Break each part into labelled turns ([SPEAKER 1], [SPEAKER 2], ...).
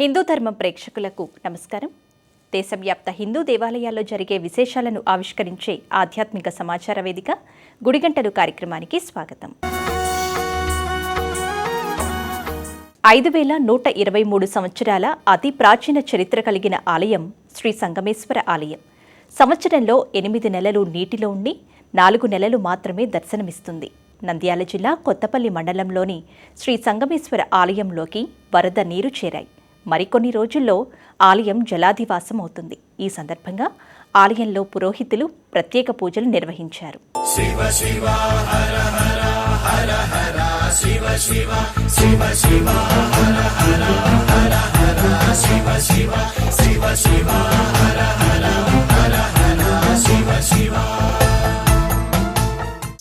[SPEAKER 1] హిందూ ధర్మం ప్రేక్షకులకు నమస్కారం. దేశవ్యాప్త హిందూ దేవాలయాల్లో జరిగే విశేషాలను ఆవిష్కరించే ఆధ్యాత్మిక సమాచార వేదిక గుడిగంటలు కార్యక్రమానికి స్వాగతం. ఐదు వేల నూట ఇరవై మూడు సంవత్సరాల అతి ప్రాచీన చరిత్ర కలిగిన ఆలయం శ్రీ సంగమేశ్వర ఆలయం. సంవత్సరంలో ఎనిమిది నెలలు నీటిలో ఉండి నాలుగు నెలలు మాత్రమే దర్శనమిస్తుంది. నంద్యాల జిల్లా కొత్తపల్లి మండలంలోని శ్రీ సంగమేశ్వర ఆలయంలోకి వరద నీరు చేరాయి. మరికొన్ని రోజుల్లో ఆలయం జలాధివాసం అవుతుంది ఈ సందర్భంగా ఆలయంలో పురోహితులు ప్రత్యేక పూజలు నిర్వహించారు.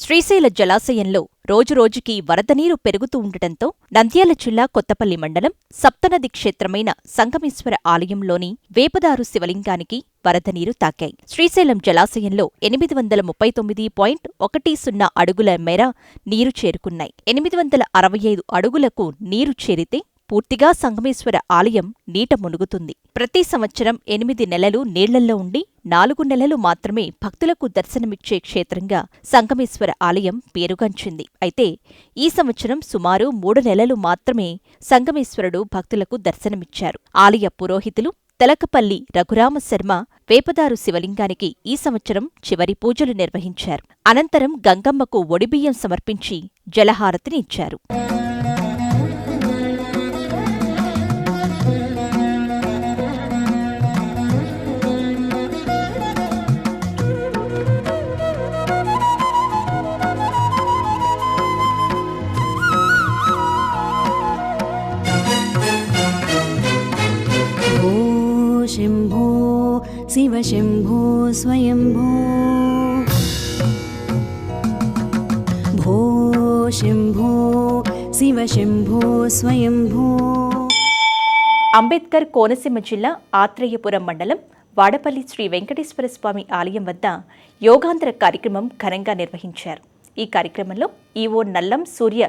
[SPEAKER 1] శ్రీశైల జలాశయంలో రోజురోజుకి వరద నీరు పెరుగుతూ ఉండటంతో నంద్యాల జిల్లా కొత్తపల్లి మండలం సప్తనది క్షేత్రమైన సంగమేశ్వర ఆలయంలోని వేపదారు శివలింగానికి వరద నీరు తాకాయి. శ్రీశైలం జలాశయంలో ఎనిమిది వందల ముప్పై తొమ్మిది పాయింట్ ఒకటి సున్నా అడుగుల మేర నీరు చేరుకున్నాయి. ఎనిమిది వందల అరవై ఐదు అడుగులకు నీరు చేరితే పూర్తిగా సంగమేశ్వర ఆలయం నీట మునుగుతుంది. ప్రతి సంవత్సరం ఎనిమిది నెలలు నీళ్ళల్లో ఉండి నాలుగు నెలలు మాత్రమే భక్తులకు దర్శనమిచ్చే క్షేత్రంగా సంగమేశ్వర ఆలయం పేరుగాంచింది. అయితే ఈ సంవత్సరం సుమారు మూడు నెలలు మాత్రమే సంగమేశ్వరుడు భక్తులకు దర్శనమిచ్చారు. ఆలయ పురోహితులు తెలకపల్లి రఘురామశర్మ వేపదారు శివలింగానికి ఈ సంవత్సరం చివరి పూజలు నిర్వహించారు. అనంతరం గంగమ్మకు ఒడిబియ్యం సమర్పించి జలహారతిని ఇచ్చారు.
[SPEAKER 2] शिवशम्भो स्वयम्भो भो शम्भो शिवशम्भो स्वयम्भो
[SPEAKER 1] అంబేద్కర్ కోనసీమ జిల్లా ఆత్రేయపురం మండలం వాడపల్లి శ్రీ వెంకటేశ్వర స్వామి ఆలయం వద్ద యోగాంధ్ర కార్యక్రమం ఘనంగా నిర్వహించారు ఈ కార్యక్రమంలో ఈవో నల్లం సూర్య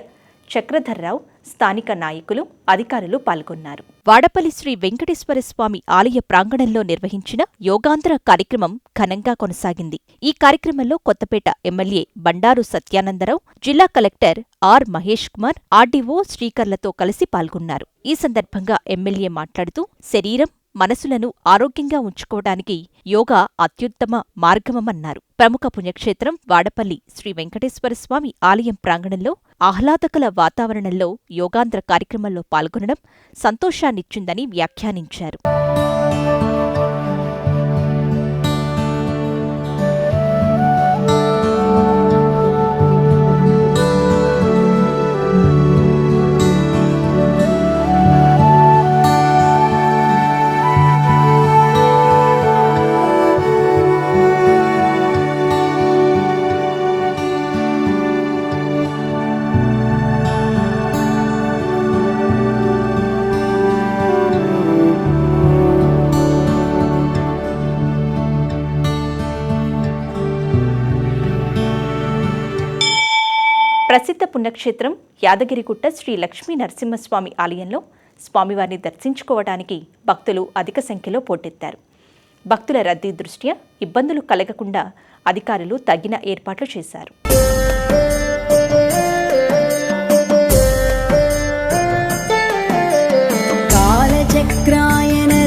[SPEAKER 1] చక్రధర్రావు స్థానిక నాయకులు అధికారులు పాల్గొన్నారు. వాడపల్లి శ్రీ వెంకటేశ్వర స్వామి ఆలయ ప్రాంగణంలో నిర్వహించిన యోగాంధ్ర కార్యక్రమం ఘనంగా కొనసాగింది. ఈ కార్యక్రమంలో కొత్తపేట ఎమ్మెల్యే బండారు సత్యానందరావు జిల్లా collector R Mahesh Kumar RDO శ్రీకర్లతో కలిసి పాల్గొన్నారు. ఈ సందర్భంగా ఎమ్మెల్యే మాట్లాడుతూ శరీరం మనసులను ఆరోగ్యంగా ఉంచుకోవడానికి యోగా అత్యుత్తమ మార్గమన్నారు. ప్రముఖ పుణ్యక్షేత్రం వాడపల్లి శ్రీ వెంకటేశ్వర స్వామి ఆలయం ప్రాంగణంలో ఆహ్లాదకల వాతావరణంలో యోగాంధ్ర కార్యక్రమంలో పాల్గొనడం సంతోషాన్నిచ్చిందని వ్యాఖ్యానించారు. పుణ్యక్షేత్రం యాదగిరిగుట్ట శ్రీ లక్ష్మీ నరసింహస్వామి ఆలయంలో స్వామివారిని దర్శించుకోవడానికి భక్తులు అధిక సంఖ్యలో పోటెత్తారు. భక్తుల రద్దీ దృష్ట్యా ఇబ్బందులు కలగకుండా అధికారులు తగిన ఏర్పాట్లు చేశారు.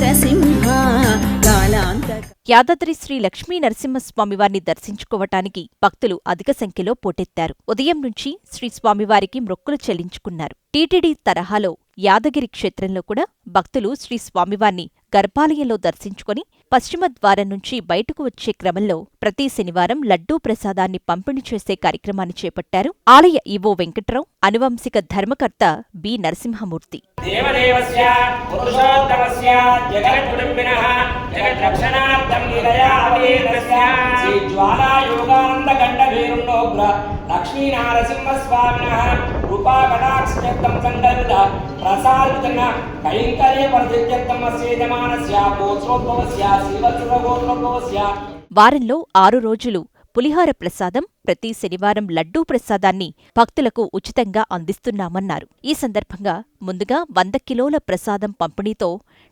[SPEAKER 2] రసింహ
[SPEAKER 1] యాదాద్రి శ్రీ లక్ష్మీ నరసింహస్వామివారిని దర్శించుకోవటానికి భక్తులు అధిక సంఖ్యలో పోటెత్తారు. ఉదయం నుంచి శ్రీ స్వామివారికి మొక్కులు చెల్లించుకున్నారు. టీటీడీ తరహాలో యాదగిరి క్షేత్రంలో కూడా భక్తులు శ్రీ స్వామివారిని గర్భాలయంలో దర్శించుకొని పశ్చిమ ద్వారం నుంచి బయటకు వచ్చే క్రమంలో ప్రతి శనివారం లడ్డూ ప్రసాదాన్ని పంపిణీ చేసే కార్యక్రమాన్ని చేపట్టారు ఆలయ ఈవో వెంకట్రావు అనువంశిక ధర్మకర్త బి. నరసింహమూర్తి.
[SPEAKER 3] దేవదేవస్య లక్ష్మీనారసింహస్వామిన జగత్కుటుంబినః సంకల్పిత లీలయా ప్రసాదితన కైంకర్య పరిచిత్తం అస్యేజమానస్య గోత్రోద్భవస్య శ్రీవత్సగోత్రోద్భవస్య
[SPEAKER 1] వారంలో ఆరు రోజులు పులిహార ప్రసాదం ప్రతి శనివారం లడ్డూ ప్రసాదాన్ని భక్తులకు ఉచితంగా అందిస్తున్నామన్నారు. ఈ సందర్భంగా ముందుగా వంద కిలోల ప్రసాదం పంపిణీతో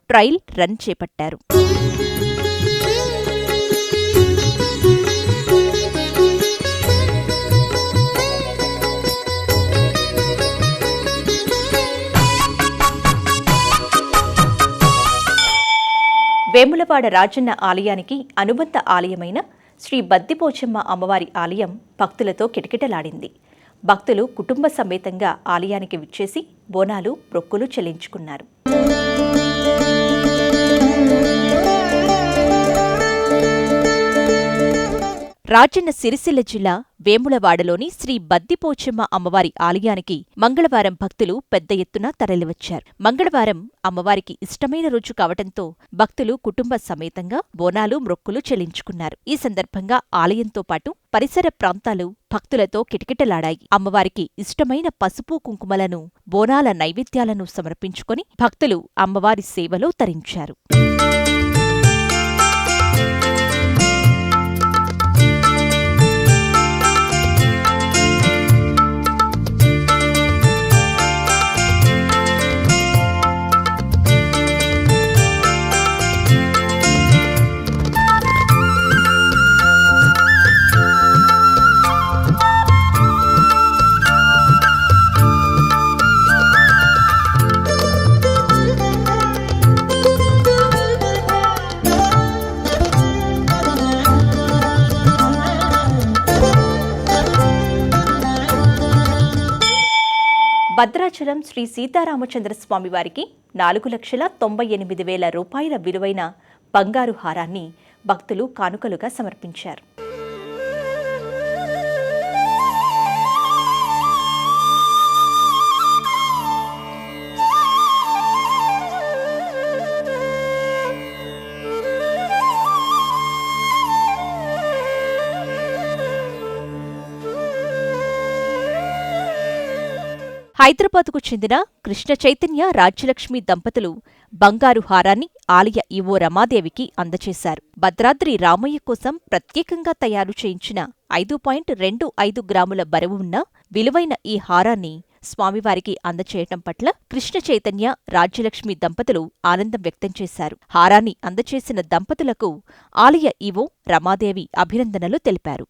[SPEAKER 1] ట్రయల్ రన్ చేపట్టారు. వేములవాడ రాజన్న ఆలయానికి అనుబంధ ఆలయమైన శ్రీ బద్దిపోచమ్మ అమ్మవారి ఆలయం భక్తులతో కిటకిటలాడింది. భక్తులు కుటుంబ సమేతంగా ఆలయానికి విచ్చేసి బోనాలు ప్రొక్కులు చెల్లించుకున్నారు. రాజన్న సిరిసిల్ల జిల్లా వేములవాడలోని శ్రీ బద్దిపోచమ్మ అమ్మవారి ఆలయానికి మంగళవారం భక్తులు పెద్ద ఎత్తున తరలివచ్చారు. మంగళవారం అమ్మవారికి ఇష్టమైన రోజు కావటంతో భక్తులు కుటుంబ సమేతంగా బోనాలు మ్రొక్కులు చెల్లించుకున్నారు. ఈ సందర్భంగా ఆలయంతో పాటు పరిసర ప్రాంతాలు భక్తులతో కిటకిటలాడాయి. అమ్మవారికి ఇష్టమైన పసుపు కుంకుమలను బోనాల నైవేద్యాలను సమర్పించుకొని భక్తులు అమ్మవారి సేవలో తరించారు. భద్రాచలం శ్రీ సీతారామచంద్ర స్వామివారికి నాలుగు లక్షల తొంభై ఎనిమిది వేల రూపాయల విలువైన బంగారు హారాన్ని భక్తులు కానుకలుగా సమర్పించారు. హైదరాబాద్కు చెందిన కృష్ణ చైతన్య రాజ్యలక్ష్మి దంపతులు బంగారు హారాన్ని ఆలయ ఈవో రమాదేవికి అందచేశారు. భద్రాద్రి రామయ్య కోసం ప్రత్యేకంగా తయారు చేయించిన ఐదు పాయింట్ రెండు ఐదు గ్రాముల బరువు ఉన్న విలువైన ఈ హారాన్ని స్వామివారికి అందచేయటం పట్ల కృష్ణ చైతన్య రాజ్యలక్ష్మి దంపతులు ఆనందం వ్యక్తం చేశారు. హారాన్ని అందచేసిన దంపతులకు ఆలయ ఈవో రమాదేవి అభినందనలు తెలిపారు.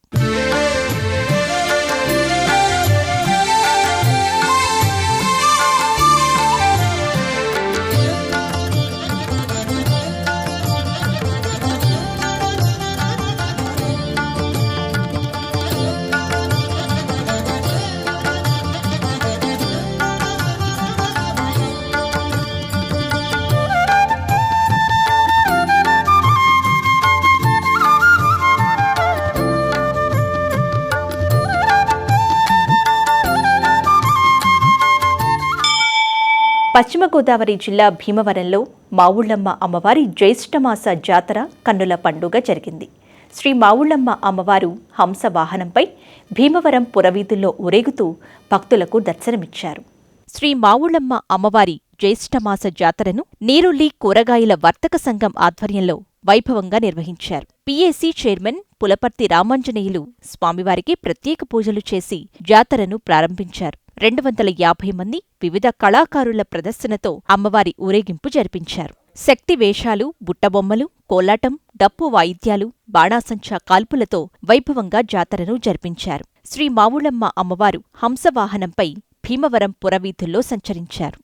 [SPEAKER 1] పశ్చిమ గోదావరి జిల్లా భీమవరంలో మావుళ్ళమ్మ అమ్మవారి జ్యేష్ఠమాస జాతర కన్నుల పండుగ జరిగింది. శ్రీ మావుళ్ళమ్మ అమ్మవారు హంస వాహనంపై భీమవరం పురవీధుల్లో ఊరేగుతూ భక్తులకు దర్శనమిచ్చారు. శ్రీ మావుళ్ళమ్మ అమ్మవారి జ్యేష్ఠమాస జాతరను నీరుల్లి కూరగాయల వర్తక సంఘం ఆధ్వర్యంలో వైభవంగా నిర్వహించారు. పిఏసీ చైర్మన్ పులపర్తి రామాంజనేయులు స్వామివారికి ప్రత్యేక పూజలు చేసి జాతరను ప్రారంభించారు. రెండు వందల యాభై మంది వివిధ కళాకారుల ప్రదర్శనతో అమ్మవారి ఊరేగింపు జరిపించారు. శక్తి వేషాలు బుట్టబొమ్మలు కోలాటం డప్పు వాయిద్యాలు బాణాసంచా కాల్పులతో వైభవంగా జాతరను జరిపించారు. శ్రీ మావుళమ్మ అమ్మవారు హంసవాహనంపై భీమవరం పురవీధుల్లో సంచరించారు.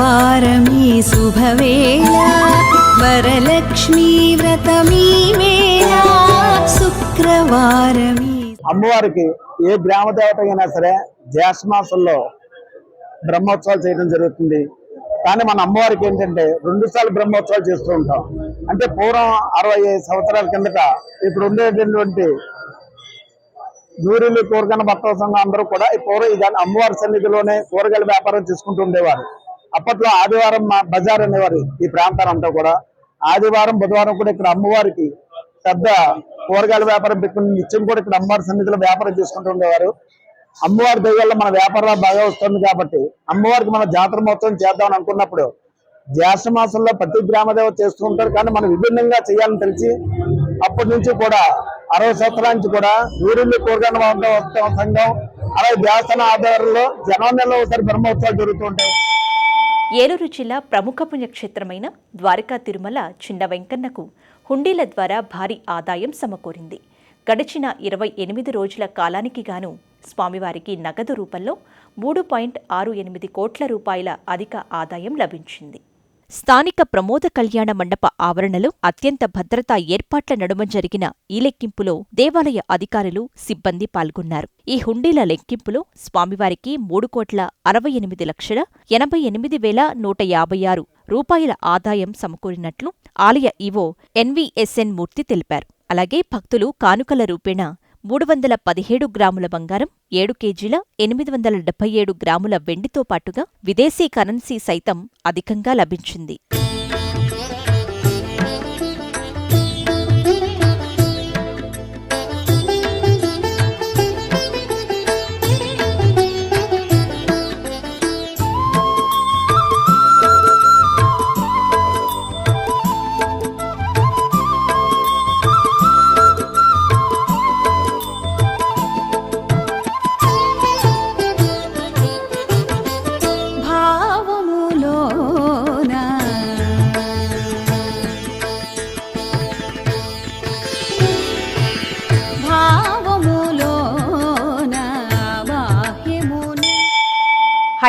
[SPEAKER 2] వారమీ శుభవేళ వరలక్ష్మీ వ్రతమీ వేళ శుక్రవారమీ.
[SPEAKER 4] అమ్మవారికి ఏ గ్రామ దేవత అయినా సరే జ్యేష్ఠమాసంలో బ్రహ్మోత్సవాలు చేయడం జరుగుతుంది. కానీ మన అమ్మవారికి ఏంటంటే రెండు సార్లు బ్రహ్మోత్సవాలు చేస్తూ ఉంటాం. అంటే పూర్వం అరవై ఐదు సంవత్సరాల కిందట ఇప్పుడు ఉండేటటువంటి నూరిల్లు కూరగాయల భక్త సంఘం అందరూ కూడా ఈ పూర్వం ఇది అమ్మవారి సన్నిధిలోనే కూరగాయల వ్యాపారం చేసుకుంటూ ఉండేవారు. అప్పట్లో ఆదివారం బజార్ అనేవారు ఈ ప్రాంతాలంతా కూడా. ఆదివారం బుధవారం కూడా ఇక్కడ అమ్మవారికి పెద్ద కూరగాయల వ్యాపారం పెట్టుకుని నిత్యం కూడా ఇక్కడ అమ్మవారి సన్నిధిలో వ్యాపారం చేసుకుంటూ ఉండేవారు. అమ్మవారి దయ మన వ్యాపారం బాగా వస్తుంది కాబట్టి అమ్మవారికి మన జాతర మొత్తం చేద్దామని అనుకున్నప్పుడు జ్యేష్ఠ మాసంలో ప్రతి గ్రామదేవ చేస్తూ ఉంటారు కానీ మనం విభిన్నంగా చేయాలని తెలిసి అప్పటి నుంచి కూడా అరవై సంవత్సరాల నుంచి కూడా ఊరిల్లు కూరగాయల వంట సంఘం అలాగే దేవస్థానం ఆధారంలో జనవరి నెలలో ఒకసారి బ్రహ్మోత్సవాలు జరుగుతూ ఉంటాయి.
[SPEAKER 1] ఏలూరు జిల్లా ప్రముఖ పుణ్యక్షేత్రమైన ద్వారకా తిరుమల చిన్న వెంకన్నకు హుండీల ద్వారా భారీ ఆదాయం సమకూరింది. గడిచిన ఇరవై ఎనిమిది రోజుల కాలానికి గాను స్వామివారికి నగదు రూపంలో మూడు పాయింట్ ఆరు ఎనిమిది కోట్ల రూపాయల అధిక ఆదాయం లభించింది. స్థానిక ప్రమోద కళ్యాణ మండప ఆవరణలో అత్యంత భద్రతా ఏర్పాట్ల నడుమ జరిగిన ఈ లెక్కింపులో దేవాలయ అధికారులు సిబ్బంది పాల్గొన్నారు. ఈ హుండీల లెక్కింపులో స్వామివారికి మూడు కోట్ల అరవై ఎనిమిది లక్షల ఎనభై ఎనిమిది వేల నూట యాభై ఆరు రూపాయల ఆదాయం సమకూరినట్లు ఆలయ ఈవో ఎన్వీఎస్ఎన్ మూర్తి తెలిపారు. అలాగే భక్తులు కానుకల రూపేణా మూడు వందల పదిహేడు గ్రాముల బంగారం ఏడు కేజీల ఎనిమిది వందల డెబ్బై ఏడు గ్రాముల వెండితో పాటుగా విదేశీ కరెన్సీ సైతం అధికంగా లభించింది.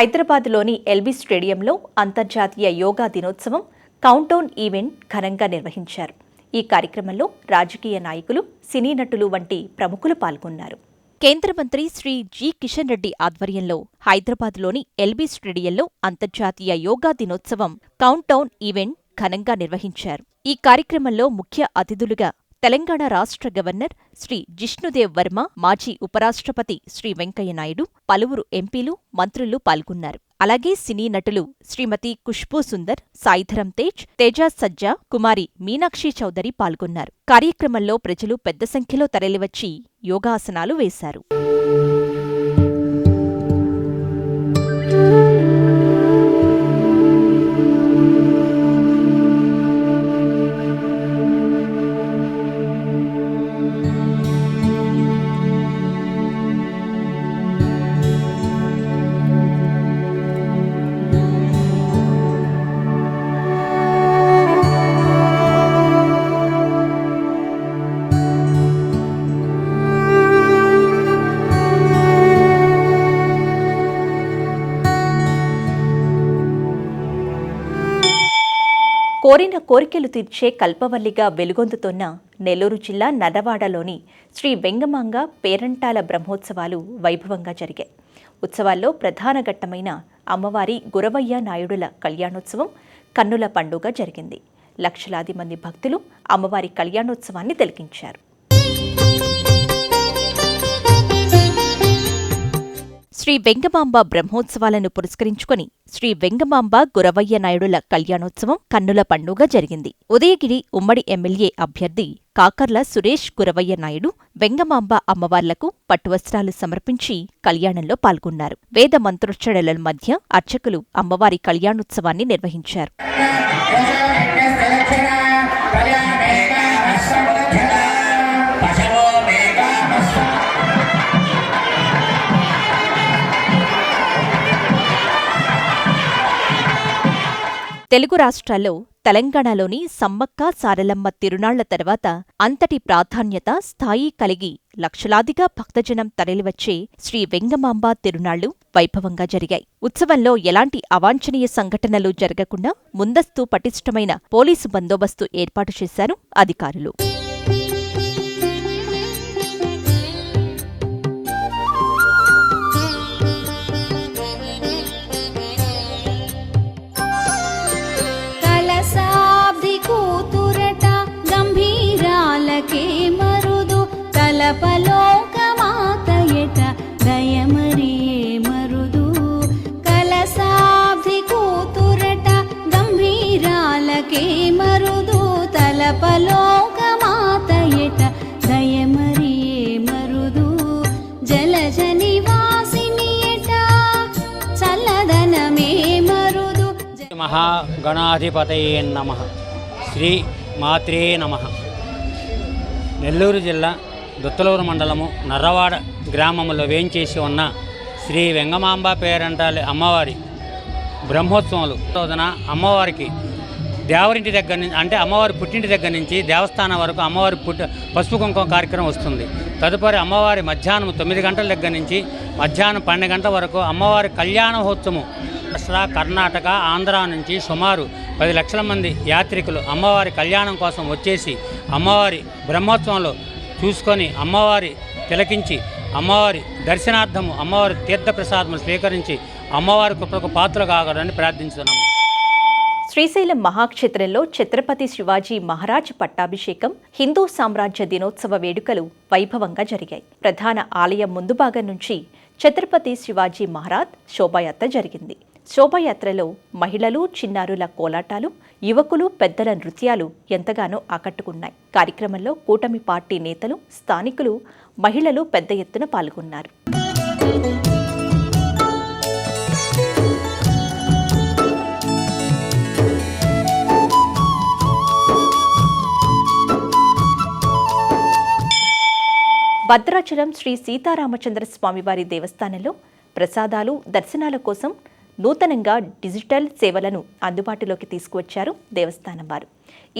[SPEAKER 1] హైదరాబాద్లోని ఎల్బీ స్టేడియంలో అంతర్జాతీయ యోగా దినోత్సవం కౌంటౌన్ ఈవెంట్ ఘనంగా నిర్వహించారు. ఈ కార్యక్రమంలో రాజకీయ నాయకులు సినీ నటులు వంటి ప్రముఖులు పాల్గొన్నారు. కేంద్ర మంత్రి శ్రీ జి. కిషన్ రెడ్డి ఆధ్వర్యంలో హైదరాబాద్లోని ఎల్బీ స్టేడియంలో అంతర్జాతీయ యోగా దినోత్సవం కౌంటౌన్ ఈవెంట్ ఘనంగా నిర్వహించారు. ఈ కార్యక్రమంలో ముఖ్య అతిథులుగా తెలంగాణ రాష్ట్ర గవర్నర్ శ్రీ జిష్ణుదేవ్ వర్మ మాజీ ఉపరాష్ట్రపతి శ్రీ వెంకయ్యనాయుడు పలువురు ఎంపీలు మంత్రులు పాల్గొన్నారు. అలాగే సినీ నటులు శ్రీమతి ఖుష్బూ సుందర్ సాయిధరం తేజ్ తేజా సజ్జా కుమారి మీనాక్షి చౌదరి పాల్గొన్నారు. కార్యక్రమంలో ప్రజలు పెద్ద సంఖ్యలో తరలివచ్చి యోగాసనాలు వేశారు. కోరిన కోరికలు తీర్చే కల్పవల్లిగా వెలుగొందుతున్న నెల్లూరు జిల్లా నడవాడలోని శ్రీ వెంగమాంగ పేరంటాల బ్రహ్మోత్సవాలు వైభవంగా జరిగాయి. ఉత్సవాల్లో ప్రధాన ఘట్టమైన అమ్మవారి గురవయ్య నాయుడుల కళ్యాణోత్సవం కన్నుల పండుగ జరిగింది. లక్షలాది మంది భక్తులు అమ్మవారి కళ్యాణోత్సవాన్ని తిలకించారు. శ్రీ వెంగమాంబ బ్రహ్మోత్సవాలను పురస్కరించుకుని శ్రీ వెంగమాంబ గురవయ్య నాయుడుల కళ్యాణోత్సవం కన్నుల పండుగ జరిగింది. ఉదయగిరి ఉమ్మడి ఎమ్మెల్యే అభ్యర్థి కాకర్ల సురేష్ గురవయ్య నాయుడు వెంగమాంబ అమ్మవార్లకు పట్టువస్త్రాలు సమర్పించి కళ్యాణంలో పాల్గొన్నారు. వేద మంత్రోచ్చరణల మధ్య అర్చకులు అమ్మవారి కళ్యాణోత్సవాన్ని నిర్వహించారు. తెలుగు రాష్ట్రాల్లో తెలంగాణలోని సమ్మక్క సారలమ్మ తిరునాళ్ళ తర్వాత అంతటి ప్రాధాన్యత స్థాయి కలిగి లక్షలాదిగా భక్తజనం తరలివచ్చే శ్రీ వెంగమాంబ తిరునాళ్ళు వైభవంగా జరిగాయి. ఉత్సవంలో ఎలాంటి అవాంఛనీయ సంఘటనలు జరగకుండా ముందస్తు పటిష్టమైన పోలీసు బందోబస్తు ఏర్పాటు చేశారు అధికారులు.
[SPEAKER 2] లోకే
[SPEAKER 5] మహాగణాధిపతయే నమ. శ్రీ మాత్రే నమ. నెల్లూరు జిల్లా దుత్తలూరు మండలము నర్రవాడ గ్రామంలో వేయించేసి ఉన్న శ్రీ వెంగమాంబ పేరంటాలి అమ్మవారి బ్రహ్మోత్సవాలు. రోజున అమ్మవారికి దేవరింటి దగ్గర నుంచి అంటే అమ్మవారి పుట్టింటి దగ్గర నుంచి దేవస్థానం వరకు అమ్మవారి పుట్టి పసుపు కుంకుమ కార్యక్రమం వస్తుంది. తదుపరి అమ్మవారి మధ్యాహ్నం తొమ్మిది గంటల దగ్గర నుంచి మధ్యాహ్నం పన్నెండు గంటల వరకు అమ్మవారి కళ్యాణోత్సవం. అసలు కర్ణాటక ఆంధ్ర నుంచి సుమారు పది లక్షల మంది యాత్రికులు అమ్మవారి కళ్యాణం కోసం వచ్చేసి అమ్మవారి బ్రహ్మోత్సవంలో చూసుకొని అమ్మవారి తిలకించి అమ్మవారి దర్శనార్థము అమ్మవారి తీర్థప్రసాదము స్వీకరించి అమ్మవారి కృపకు పాత్ర కాగలని ప్రార్థించుతున్నాము.
[SPEAKER 1] శ్రీశైలం మహాక్షేత్రంలో ఛత్రపతి శివాజీ మహారాజ్ పట్టాభిషేకం హిందూ సామ్రాజ్య దినోత్సవ వేడుకలు వైభవంగా జరిగాయి. ప్రధాన ఆలయం ముందు భాగం నుంచి ఛత్రపతి శివాజీ మహారాజ్ శోభాయాత్ర జరిగింది. శోభాయాత్రలో మహిళలు చిన్నారుల కోలాటాలు యువకులు పెద్దల నృత్యాలు ఎంతగానో ఆకట్టుకున్నాయి. కార్యక్రమంలో కూటమి పార్టీ నేతలు స్థానికులు మహిళలు పెద్ద ఎత్తున పాల్గొన్నారు. భద్రాచలం శ్రీ సీతారామచంద్ర స్వామివారి దేవస్థానంలో ప్రసాదాలు దర్శనాల కోసం నూతనంగా డిజిటల్ సేవలను అందుబాటులోకి తీసుకువచ్చారు దేవస్థానం వారు.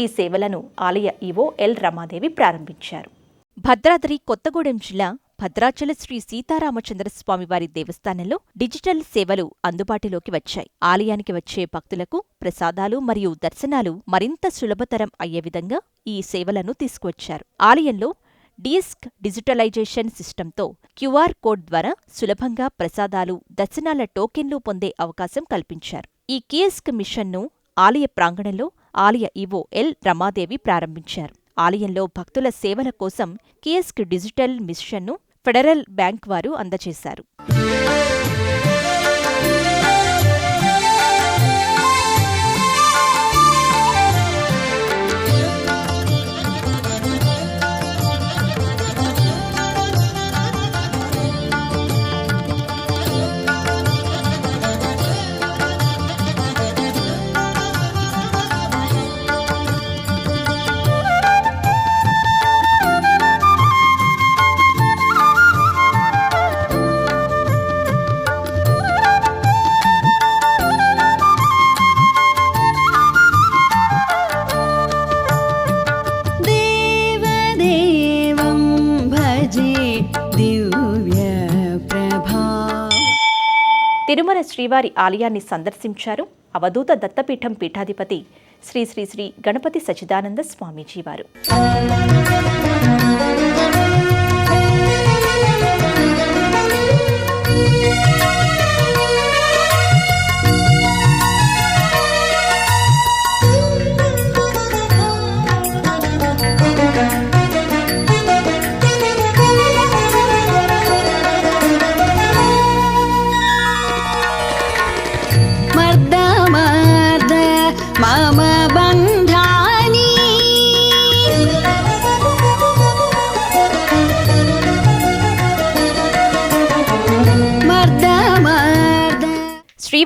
[SPEAKER 1] ఈ సేవలను ఆలయ ఈవో ఎల్ రమాదేవి ప్రారంభించారు. భద్రాద్రి కొత్తగూడెం జిల్లా భద్రాచల శ్రీ సీతారామచంద్ర స్వామివారి దేవస్థానంలో డిజిటల్ సేవలు అందుబాటులోకి వచ్చాయి. ఆలయానికి వచ్చే భక్తులకు ప్రసాదాలు మరియు దర్శనాలు మరింత సులభతరం అయ్యే విధంగా ఈ సేవలను తీసుకువచ్చారు. ఆలయంలో డిస్క్ డిజిటలైజేషన్ సిస్టంతో క్యూఆర్ కోడ్ ద్వారా సులభంగా ప్రసాదాలు దర్శనాల టోకెన్లు పొందే అవకాశం కల్పించారు. ఈ కియస్క్ మిషన్ను ఆలయ ప్రాంగణంలో ఆలయ ఈవో ఎల్ రమాదేవి ప్రారంభించారు. ఆలయంలో భక్తుల సేవల కోసం కియస్క్ డిజిటల్ మిషన్ను ఫెడరల్ బ్యాంక్ వారు అందజేశారు. శ్రీవారి ఆలయాన్ని సందర్శించారు. అవధూత దత్తపీఠం పీఠాధిపతి శ్రీ శ్రీ శ్రీ గణపతి సచిదానంద స్వామీజీ వారు.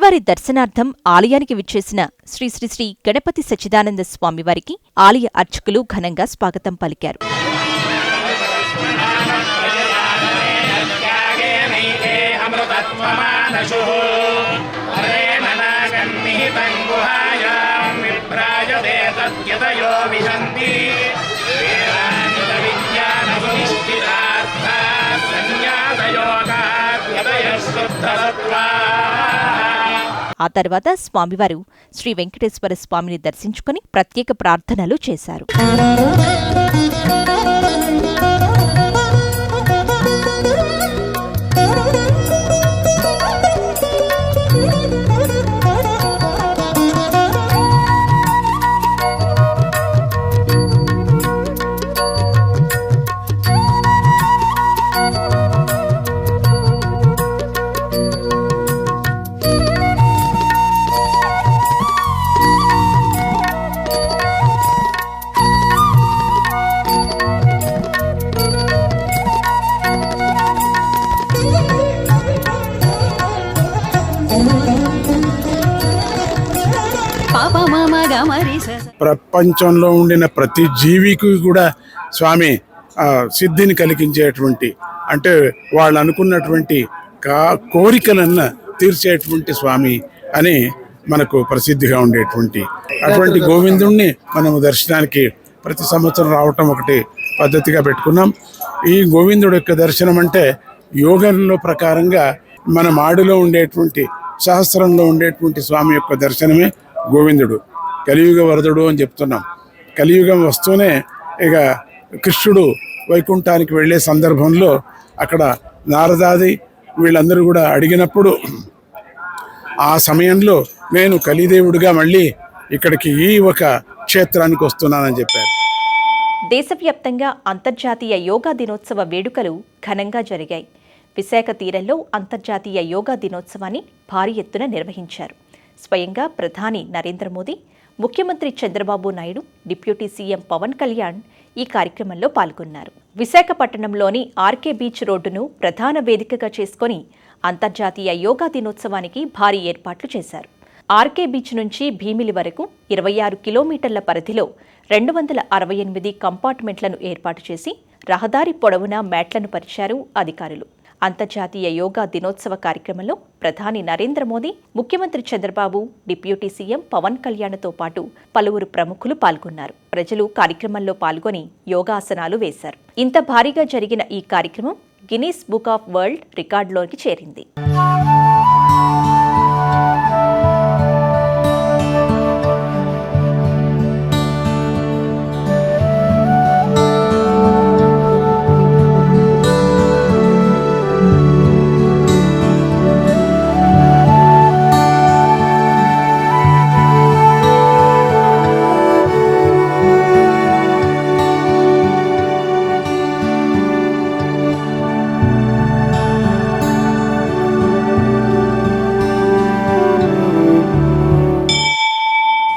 [SPEAKER 1] స్వామివారి దర్శనార్థం ఆలయానికి విచ్చేసిన శ్రీ శ్రీ శ్రీ గణపతి సచ్చిదానంద స్వామివారికి ఆలయ అర్చకులు ఘనంగా స్వాగతం పలికారు. ఆ తర్వాత స్వామివారు శ్రీ వెంకటేశ్వర స్వామిని దర్శించుకుని ప్రత్యేక ప్రార్థనలు చేశారు.
[SPEAKER 6] ప్రపంచంలో ఉండిన ప్రతి జీవికి కూడా స్వామి సిద్ధిని కలిగించేటువంటి అంటే వాళ్ళు అనుకున్నటువంటి కా కోరికలన్న తీర్చేటువంటి స్వామి అని మనకు ప్రసిద్ధిగా ఉండేటువంటి. అటువంటి గోవిందుణ్ణి మనము దర్శనానికి ప్రతి సంవత్సరం రావటం ఒకటి పద్ధతిగా పెట్టుకున్నాం. ఈ గోవిందుడు యొక్క దర్శనం అంటే యోగంలో ప్రకారంగా మన మాడిలో ఉండేటువంటి సహస్రంలో ఉండేటువంటి స్వామి యొక్క దర్శనమే గోవిందుడు. కలియుగ వరదుడు అని చెప్తున్నాం. కలియుగం వస్తూనే ఇక కృష్ణుడు వైకుంఠానికి వెళ్ళే సందర్భంలో అక్కడ నారదాది వీళ్ళందరూ కూడా అడిగినప్పుడు ఆ సమయంలో నేను కలిదేవుడిగా మళ్ళీ ఇక్కడికి ఈ ఒక క్షేత్రానికి వస్తున్నానని చెప్పారు.
[SPEAKER 1] దేశవ్యాప్తంగా అంతర్జాతీయ యోగా దినోత్సవ వేడుకలు ఘనంగా జరిగాయి. విశాఖ తీరంలో అంతర్జాతీయ యోగా దినోత్సవాన్ని భారీ ఎత్తున నిర్వహించారు. స్వయంగా ప్రధాని నరేంద్ర మోదీ ముఖ్యమంత్రి చంద్రబాబు నాయుడు డిప్యూటీ సీఎం పవన్ కళ్యాణ్ ఈ కార్యక్రమంలో పాల్గొన్నారు. విశాఖపట్నంలోని ఆర్కే బీచ్ రోడ్డును ప్రధాన వేదికగా చేసుకొని అంతర్జాతీయ యోగా దినోత్సవానికి భారీ ఏర్పాట్లు చేశారు. ఆర్కే బీచ్ నుంచి భీమిలి వరకు ఇరవై ఆరు కిలోమీటర్ల పరిధిలో రెండు వందల అరవై ఎనిమిది కంపార్ట్మెంట్లను ఏర్పాటు చేసి రహదారి పొడవునా మ్యాట్లను పరిచారు అధికారులు. అంతర్జాతీయ యోగా దినోత్సవ కార్యక్రమంలో ప్రధాని నరేంద్ర మోదీ ముఖ్యమంత్రి చంద్రబాబు డిప్యూటీ సీఎం పవన్ కళ్యాణ్తో పాటు పలువురు ప్రముఖులు పాల్గొన్నారు. ప్రజలు కార్యక్రమంలో పాల్గొని యోగాసనాలు వేశారు. ఇంత భారీగా జరిగిన ఈ కార్యక్రమం గిన్నీస్ బుక్ ఆఫ్ వరల్డ్ రికార్డులోకి చేరింది.